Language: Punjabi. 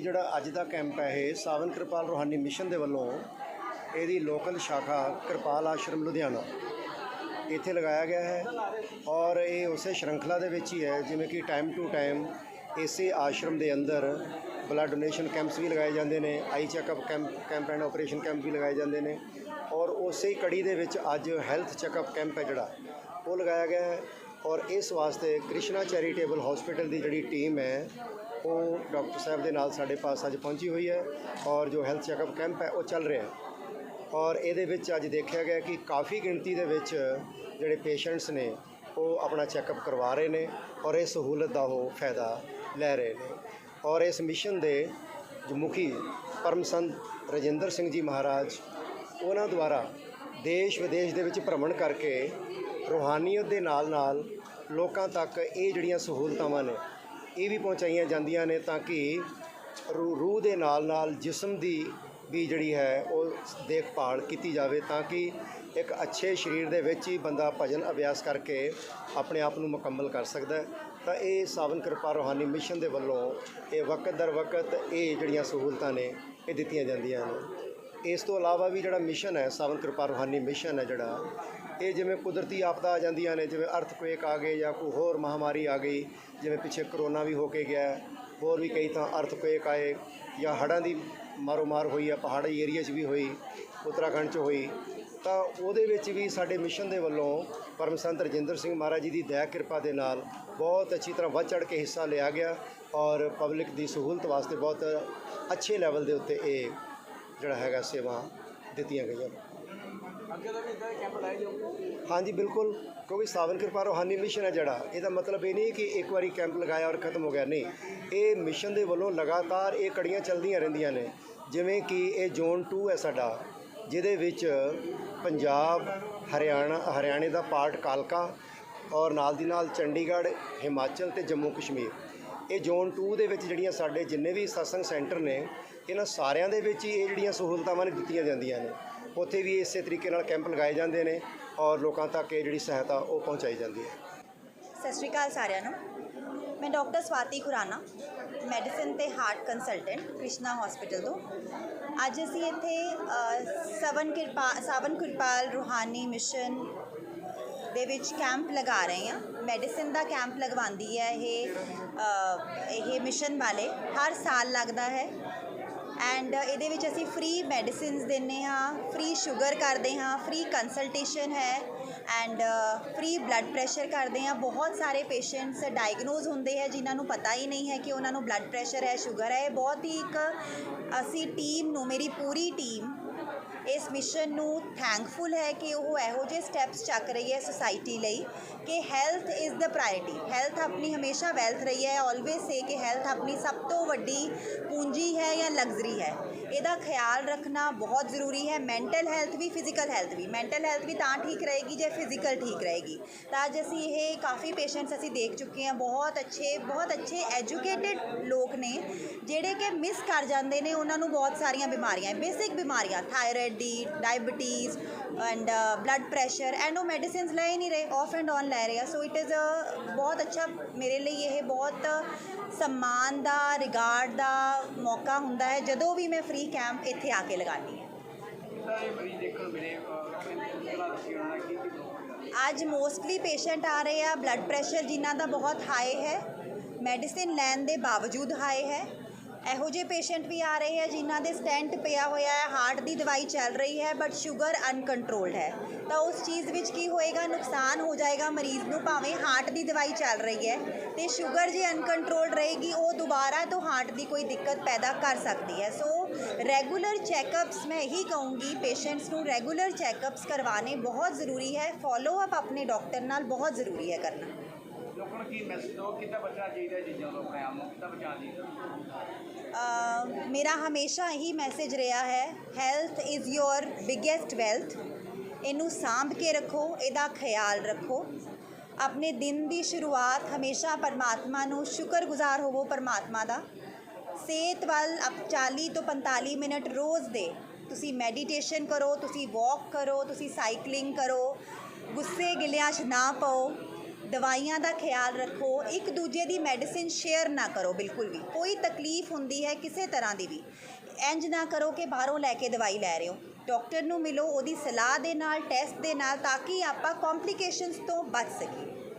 ਜਿਹੜਾ ਅੱਜ ਦਾ ਕੈਂਪ ਹੈ ਇਹ, ਸਾਵਨ ਕਿਰਪਾਲ ਰੋਹਾਨੀ ਮਿਸ਼ਨ ਦੇ ਵੱਲੋਂ ਇਹਦੀ ਲੋਕਲ ਸ਼ਾਖਾ ਕਿਰਪਾਲ ਆਸ਼ਰਮ, ਲੁਧਿਆਣਾ ਇੱਥੇ ਲਗਾਇਆ ਗਿਆ ਹੈ ਔਰ ਇਹ ਉਸੇ ਸ਼੍ਰੰਖਲਾ ਦੇ ਵਿੱਚ ਹੀ ਹੈ, ਜਿਵੇਂ ਕਿ ਟਾਈਮ ਟੂ ਟਾਈਮ ਇਸੇ ਆਸ਼ਰਮ ਦੇ ਅੰਦਰ ਬਲੱਡ ਡੋਨੇਸ਼ਨ ਕੈਂਪਸ ਵੀ ਲਗਾਏ ਜਾਂਦੇ ਨੇ eye checkup camp camp and operation camp ਵੀ ਲਗਾਏ ਜਾਂਦੇ ਨੇ ਔਰ ਉਸੇ ਹੀ ਕੜੀ ਦੇ ਵਿੱਚ ਅੱਜ ਹੈਲਥ ਚੈੱਕਅਪ ਕੈਂਪ ਹੈ ਜਿਹੜਾ, ਉਹ ਲਗਾਇਆ ਗਿਆ ਹੈ ਔਰ ਇਸ ਵਾਸਤੇ ਕ੍ਰਿਸ਼ਨਾ ਚੈਰੀਟੇਬਲ ਹਸਪੀਟਲ ਦੀ ਜਿਹੜੀ ਟੀਮ ਹੈ ਉਹ ਡਾਕਟਰ ਸਾਹਿਬ ਦੇ ਨਾਲ ਸਾਡੇ ਪਾਸ ਅੱਜ ਪਹੁੰਚੀ ਹੋਈ ਹੈ ਔਰ ਜੋ ਹੈਲਥ ਚੈੱਕਅਪ ਕੈਂਪ ਹੈ, ਉਹ ਚੱਲ ਰਿਹਾ ਹੈ। ਔਰ ਇਹਦੇ ਵਿੱਚ ਅੱਜ ਦੇਖਿਆ ਗਿਆ ਕਿ ਕਾਫੀ ਗਿਣਤੀ ਦੇ ਵਿੱਚ ਜਿਹੜੇ ਪੇਸ਼ੈਂਟਸ ਨੇ, ਉਹ ਆਪਣਾ ਚੈੱਕਅਪ ਕਰਵਾ ਰਹੇ ਨੇ ਔਰ ਇਸ ਸਹੂਲਤ ਦਾ ਉਹ ਫਾਇਦਾ ਲੈ ਰਹੇ ਨੇ। ਔਰ ਇਸ ਮਿਸ਼ਨ ਦੇ ਜੋ ਮੁਖੀ ਪਰਮ ਸੰਤ ਰਜਿੰਦਰ ਸਿੰਘ ਜੀ ਮਹਾਰਾਜ, ਉਹਨਾਂ ਦੁਆਰਾ ਦੇਸ਼ ਵਿਦੇਸ਼ ਦੇ ਵਿੱਚ ਭ੍ਰਮਣ ਕਰਕੇ ਰੂਹਾਨੀਅਤ ਦੇ ਨਾਲ ਨਾਲ ਲੋਕਾਂ ਤੱਕ ਇਹ ਜਿਹੜੀਆਂ ਸਹੂਲਤਾਵਾਂ ਨੇ ਇਹ ਵੀ ਪਹੁੰਚਾਈਆਂ ਜਾਂਦੀਆਂ ਨੇ ਤਾਂ ਕਿ ਰੂ, ਰੂਹ ਦੇ ਨਾਲ ਨਾਲ ਜਿਸਮ ਦੀ ਵੀ ਜਿਹੜੀ ਹੈ ਉਹ ਦੇਖਭਾਲ ਕੀਤੀ ਜਾਵੇ ਤਾਂ ਕਿ ਇੱਕ ਅੱਛੇ ਸਰੀਰ ਦੇ ਵਿੱਚ ਹੀ ਬੰਦਾ ਭਜਨ ਅਭਿਆਸ ਕਰਕੇ ਆਪਣੇ ਆਪ ਨੂੰ ਮੁਕੰਮਲ ਕਰ ਸਕਦਾ ਤਾਂ ਇਹ ਸਾਵਨ ਕਿਰਪਾ ਰੂਹਾਨੀ ਮਿਸ਼ਨ ਦੇ ਵੱਲੋਂ ਇਹ ਵਕਤ ਦਰ ਵਕਤ ਇਹ ਜਿਹੜੀਆਂ ਸਹੂਲਤਾਂ ਨੇ, ਇਹ ਦਿੱਤੀਆਂ ਜਾਂਦੀਆਂ ਨੇ। ਇਸ ਤੋਂ ਇਲਾਵਾ ਵੀ ਜਿਹੜਾ ਮਿਸ਼ਨ ਹੈ, ਸਾਵਨ ਕਿਰਪਾ ਰੂਹਾਨੀ ਮਿਸ਼ਨ ਹੈ ਜਿਹੜਾ, ਇਹ ਜਿਵੇਂ ਕੁਦਰਤੀ ਆਪਦਾ ਆ ਜਾਂਦੀਆਂ ਨੇ, ਜਿਵੇਂ ਅਰਥਕੁਏਕ ਆ ਗਏ ਜਾਂ ਕੋਈ ਹੋਰ ਮਹਾਮਾਰੀ ਆ ਗਈ, ਜਿਵੇਂ ਪਿੱਛੇ ਕਰੋਨਾ ਵੀ ਹੋ ਕੇ ਗਿਆ, ਹੋਰ ਵੀ ਕਈ ਤਾਂ ਅਰਥਕੁਏਕ ਆਏ ਜਾਂ ਹੜ੍ਹਾਂ ਦੀ ਮਾਰੋ ਮਾਰ ਹੋਈ ਆ, ਪਹਾੜੀ ਏਰੀਆ 'ਚ ਵੀ ਹੋਈ, ਉੱਤਰਾਖੰਡ 'ਚ ਹੋਈ, ਤਾਂ ਉਹਦੇ ਵਿੱਚ ਵੀ ਸਾਡੇ ਮਿਸ਼ਨ ਦੇ ਵੱਲੋਂ ਪਰਮ ਸੰਤ ਰਜਿੰਦਰ ਸਿੰਘ ਮਹਾਰਾਜ ਜੀ ਦੀ ਦਇਆ ਕਿਰਪਾ ਦੇ ਨਾਲ ਬਹੁਤ ਅੱਛੀ ਤਰ੍ਹਾਂ ਵੱਧ ਚੜ ਕੇ ਹਿੱਸਾ ਲਿਆ ਗਿਆ ਔਰ ਪਬਲਿਕ ਦੀ ਸਹੂਲਤ ਵਾਸਤੇ ਬਹੁਤ ਅੱਛੇ ਲੈਵਲ ਦੇ ਉੱਤੇ ਇਹ ਜਿਹੜਾ ਹੈਗਾ ਸੇਵਾ ਦਿੱਤੀਆਂ ਗਈਆਂ। ਅੱਗੇ ਦਾ ਵੀ ਇਦਾਂ ਕੈਂਪ ਲਾਏ ਜਾਊਗੇ ਹਾਂਜੀ ਬਿਲਕੁਲ। ਕਿਉਂਕਿ ਸਾਵਨ ਕਿਰਪਾ ਰੂਹਾਨੀ ਮਿਸ਼ਨ ਹੈ ਜਿਹੜਾ। ਇਹਦਾ ਮਤਲਬ ਇਹ ਨਹੀਂ ਕਿ ਇੱਕ ਵਾਰੀ ਕੈਂਪ ਲਗਾਇਆ ਔਰ ਖਤਮ ਹੋ ਗਿਆ। ਨਹੀਂ ਇਹ ਮਿਸ਼ਨ ਦੇ ਵੱਲੋਂ ਲਗਾਤਾਰ ਇਹ ਕੜੀਆਂ ਚੱਲਦੀਆਂ ਰਹਿੰਦੀਆਂ ਨੇ। ਜਿਵੇਂ ਕਿ ਇਹ ਜ਼ੋਨ 2 ਹੈ ਸਾਡਾ ਜਿਹਦੇ ਵਿੱਚ ਪੰਜਾਬ ਹਰਿਆਣਾ ਹਰਿਆਣੇ ਦਾ ਪਾਰਟ ਕਾਲਕਾ ਔਰ ਨਾਲ ਦੀ ਨਾਲ ਚੰਡੀਗੜ੍ਹ ਹਿਮਾਚਲ ਤੇ ਜੰਮੂ ਕਸ਼ਮੀਰ। ਇਹ ਜ਼ੋਨ 2 ਦੇ ਵਿੱਚ ਜਿਹੜੀਆਂ ਸਾਡੇ ਜਿੰਨੇ ਵੀ ਸਤਸੰਗ ਸੈਂਟਰ ਨੇ ਇਹਨਾਂ ਸਾਰਿਆਂ ਦੇ ਵਿੱਚ ਹੀ ਇਹ ਜਿਹੜੀਆਂ ਸਹੂਲਤਾਵਾਂ ਨੇ ਦਿੱਤੀਆਂ ਜਾਂਦੀਆਂ ਨੇ। ਉੱਥੇ ਵੀ ਇਸੇ ਤਰੀਕੇ ਨਾਲ ਕੈਂਪ ਲਗਾਏ ਜਾਂਦੇ ਨੇ ਔਰ ਲੋਕਾਂ ਤੱਕ ਇਹ ਜਿਹੜੀ ਸਹਾਇਤਾ ਉਹ ਪਹੁੰਚਾਈ ਜਾਂਦੀ ਹੈ। ਸਤਿ ਸ਼੍ਰੀ ਅਕਾਲ ਸਾਰਿਆਂ ਨੂੰ। ਮੈਂ ਡਾਕਟਰ ਸਵਾਤੀ ਖੁਰਾਨਾ ਮੈਡੀਸਿਨ ਤੇ ਹਾਰਟ ਕੰਸਲਟੈਂਟ ਕ੍ਰਿਸ਼ਨਾ ਹਸਪੀਟਲ ਤੋਂ। ਅੱਜ ਅਸੀਂ ਇੱਥੇ ਅ, ਸਵਨ ਕਿਰਪਾ ਸਾਵਨ ਕਿਰਪਾਲ ਰੂਹਾਨੀ ਮਿਸ਼ਨ ਦੇ ਵਿੱਚ ਕੈਂਪ ਲਗਾ ਰਹੇ ਹਾਂ। ਮੈਡੀਸਿਨ ਦਾ ਕੈਂਪ ਲਗਵਾਉਂਦੀ ਹੈ ਇਹ ਇਹ ਮਿਸ਼ਨ ਵਾਲੇ। ਹਰ ਸਾਲ ਲੱਗਦਾ ਹੈ। ਐਂਡ ਇਹਦੇ ਵਿੱਚ ਅਸੀਂ ਫ੍ਰੀ ਮੈਡੀਸਿਨਸ ਦਿੰਨੇ ਹਾਂ ਫ੍ਰੀ ਸ਼ੂਗਰ ਕਰਦੇ ਹਾਂ ਫ੍ਰੀ ਕੰਸਲਟੇਸ਼ਨ ਹੈ। ਐਂਡ ਫ੍ਰੀ ਬਲੱਡ ਪ੍ਰੈਸ਼ਰ ਕਰਦੇ ਹਾਂ। ਬਹੁਤ ਸਾਰੇ ਪੇਸ਼ੈਂਟਸ ਡਾਇਗਨੋਜ਼ ਹੁੰਦੇ ਹੈ, ਜਿਨ੍ਹਾਂ ਨੂੰ ਪਤਾ ਹੀ ਨਹੀਂ ਹੈ ਕਿ ਉਹਨਾਂ ਨੂੰ ਬਲੱਡ ਪ੍ਰੈਸ਼ਰ ਹੈ ਸ਼ੂਗਰ ਹੈ। ਇਹ ਬਹੁਤ ਹੀ ਇੱਕ, ਅਸੀਂ ਟੀਮ ਨੂੰ, ਮੇਰੀ ਪੂਰੀ ਟੀਮ ਇਸ ਮਿਸ਼ਨ ਨੂੰ ਥੈਂਕਫੁਲ ਹੈ ਕਿ ਉਹ ਇਹੋ ਜਿਹੇ ਸਟੈਪਸ ਚੱਕ ਰਹੀ ਹੈ ਸੋਸਾਇਟੀ ਲਈ ਕਿ health is the priority health ਆਪਣੀ ਹਮੇਸ਼ਾ ਵੈਲਥ ਰਹੀ ਹੈ। ਆਲਵੇਸ ਸੇ ਕਿ ਹੈਲਥ ਆਪਣੀ ਸਭ ਤੋਂ ਵੱਡੀ ਪੂੰਜੀ ਹੈ ਜਾਂ ਲਗਜ਼ਰੀ ਹੈ। ਇਹਦਾ ਖਿਆਲ ਰੱਖਣਾ ਬਹੁਤ ਜ਼ਰੂਰੀ ਹੈ। ਮੈਂਟਲ ਹੈਲਥ ਵੀ ਫਿਜ਼ੀਕਲ ਹੈਲਥ ਵੀ। ਮੈਂਟਲ ਹੈਲਥ ਵੀ ਤਾਂ ਠੀਕ ਰਹੇਗੀ ਜੇ ਫਿਜ਼ੀਕਲ ਠੀਕ ਰਹੇਗੀ। ਤਾਂ ਅੱਜ ਅਸੀਂ ਇਹ ਕਾਫੀ ਪੇਸ਼ੈਂਟਸ ਅਸੀਂ ਦੇਖ ਚੁੱਕੇ ਹਾਂ। ਬਹੁਤ ਅੱਛੇ ਬਹੁਤ ਅੱਛੇ ਐਜੂਕੇਟਿਡ ਲੋਕ ਨੇ ਜਿਹੜੇ ਕਿ ਮਿਸ ਕਰ ਜਾਂਦੇ ਨੇ। ਉਹਨਾਂ ਨੂੰ ਬਹੁਤ ਸਾਰੀਆਂ ਬਿਮਾਰੀਆਂ ਬੇਸਿਕ ਬਿਮਾਰੀਆਂ thyroid the diabetes and blood pressure and ਉਹ ਮੈਡੀਸਿਨਸ ਲੈ ਹੀ ਨਹੀਂ ਰਹੇ ਆਫ ਐਂਡ ਔਨ ਲੈ ਰਹੇ ਆ ਸੋ ਇਟ ਇਜ਼ ਅ ਬਹੁਤ ਅੱਛਾ ਮੇਰੇ ਲਈ ਇਹ ਬਹੁਤ ਸਨਮਾਨ ਦਾ ਰਿਗਾਰਡ ਦਾ ਮੌਕਾ ਹੁੰਦਾ ਹੈ ਜਦੋਂ ਵੀ ਮੈਂ ਫ੍ਰੀ ਕੈਂਪ ਇੱਥੇ ਆ ਕੇ ਲਗਾਉਂਦੀ ਹਾਂ ਅੱਜ ਮੋਸਟਲੀ ਪੇਸ਼ੈਂਟ ਆ ਰਹੇ ਆ ਬਲੱਡ ਪ੍ਰੈਸ਼ਰ ਜਿਨ੍ਹਾਂ ਦਾ ਬਹੁਤ ਹਾਈ ਹੈ ਮੈਡੀਸਿਨ ਲੈਣ ਦੇ ਬਾਵਜੂਦ ਹਾਈ ਹੈ ਇਹੋ ਜਿਹੇ ਪੇਸ਼ੈਂਟ ਵੀ ਆ ਰਹੇ ਹੈ ਜਿਨ੍ਹਾਂ ਦੇ ਸਟੈਂਟ ਪਿਆ ਹੋਇਆ ਹੈ, ਹਾਰਟ ਦੀ ਦਵਾਈ ਚੱਲ ਰਹੀ ਹੈ ਬਟ ਸ਼ੂਗਰ ਅਨਕੰਟਰੋਲਡ ਹੈ। ਤਾਂ ਉਸ ਚੀਜ਼ ਵਿੱਚ ਕੀ ਹੋਏਗਾ, ਨੁਕਸਾਨ ਹੋ ਜਾਏਗਾ ਮਰੀਜ਼ ਨੂੰ, ਭਾਵੇਂ ਹਾਰਟ ਦੀ ਦਵਾਈ ਚੱਲ ਰਹੀ ਹੈ, ਤੇ ਸ਼ੂਗਰ ਜੇ ਅਨਕੰਟਰੋਲਡ ਰਹੇਗੀ, ਉਹ ਦੁਬਾਰਾ ਤੋਂ ਹਾਰਟ ਦੀ ਕੋਈ ਦਿੱਕਤ ਪੈਦਾ ਕਰ ਸਕਦੀ ਹੈ। ਸੋ ਰੈਗੂਲਰ ਚੈੱਕਅਪਸ ਮੈਂ ਇਹੀ ਕਹੂੰਗੀ ਪੇਸ਼ੈਂਟਸ ਨੂੰ ਰੈਗੂਲਰ ਚੈੱਕਅਪਸ ਕਰਵਾਣੇ ਬਹੁਤ ਜ਼ਰੂਰੀ ਹੈ ਫੋਲੋ ਅਪ ਆਪਣੇ ਡਾਕਟਰ ਨਾਲ ਬਹੁਤ ਜ਼ਰੂਰੀ ਹੈ ਕਰਨਾ। ਲੋਕਾਂ ਨੂੰ ਕੀ ਮੈਸੇਜ ਦੋ ਕਿੱਦਾਂ ਬਚਣਾ ਚਾਹੀਦਾ ਇਹ ਚੀਜ਼ਾਂ ਤੋਂ ਆਪਣੇ ਆਪ ਨੂੰ? ਕਿੱਦਾਂ ਬਚਾਉਣਾ ਚਾਹੀਦਾ? ਅ, ਮੇਰਾ ਹਮੇਸ਼ਾ ਇਹੀ ਮੈਸੇਜ ਰਿਹਾ ਹੈ health is your biggest wealth ਇਹਨੂੰ ਸਾਂਭ ਕੇ ਰੱਖੋ ਇਹਦਾ ਖਿਆਲ ਰੱਖੋ। ਆਪਣੇ ਦਿਨ ਦੀ ਸ਼ੁਰੂਆਤ ਹਮੇਸ਼ਾ ਪਰਮਾਤਮਾ ਨੂੰ ਸ਼ੁਕਰਗੁਜ਼ਾਰ ਹੋਵੋ ਪਰਮਾਤਮਾ ਦਾ। ਸਿਹਤ ਵੱਲ ਅਪ 40 ਤੋਂ 45 ਮਿੰਟ ਰੋਜ਼ ਦੇ। ਤੁਸੀਂ ਮੈਡੀਟੇਸ਼ਨ ਕਰੋ ਤੁਸੀਂ ਵਾਕ ਕਰੋ ਤੁਸੀਂ ਸਾਈਕਲਿੰਗ ਕਰੋ। ਗੁੱਸੇ ਗਿਲਿਆਂ 'ਚ ਨਾ ਪਾਓ। ਦਵਾਈਆਂ ਦਾ ਖਿਆਲ ਰੱਖੋ, ਇੱਕ ਦੂਜੇ ਦੀ ਮੈਡੀਸਿਨ ਸ਼ੇਅਰ ਨਾ ਕਰੋ, ਬਿਲਕੁਲ ਵੀ। ਕੋਈ ਤਕਲੀਫ ਹੁੰਦੀ ਹੈ ਕਿਸੇ ਤਰ੍ਹਾਂ ਦੀ ਵੀ। ਇੰਜ ਨਾ ਕਰੋ ਕਿ ਬਾਹਰੋਂ ਲੈ ਕੇ ਦਵਾਈ ਲੈ ਰਹੇ ਹੋ। ਡਾਕਟਰ ਨੂੰ ਮਿਲੋ, ਉਹਦੀ ਸਲਾਹ ਦੇ ਨਾਲ ਟੈਸਟ ਦੇ ਨਾਲ, ਤਾਂ ਕਿ ਆਪਾਂ ਕੰਪਲਿਕੇਸ਼ਨਸ ਤੋਂ ਬਚ ਸਕੀਏ।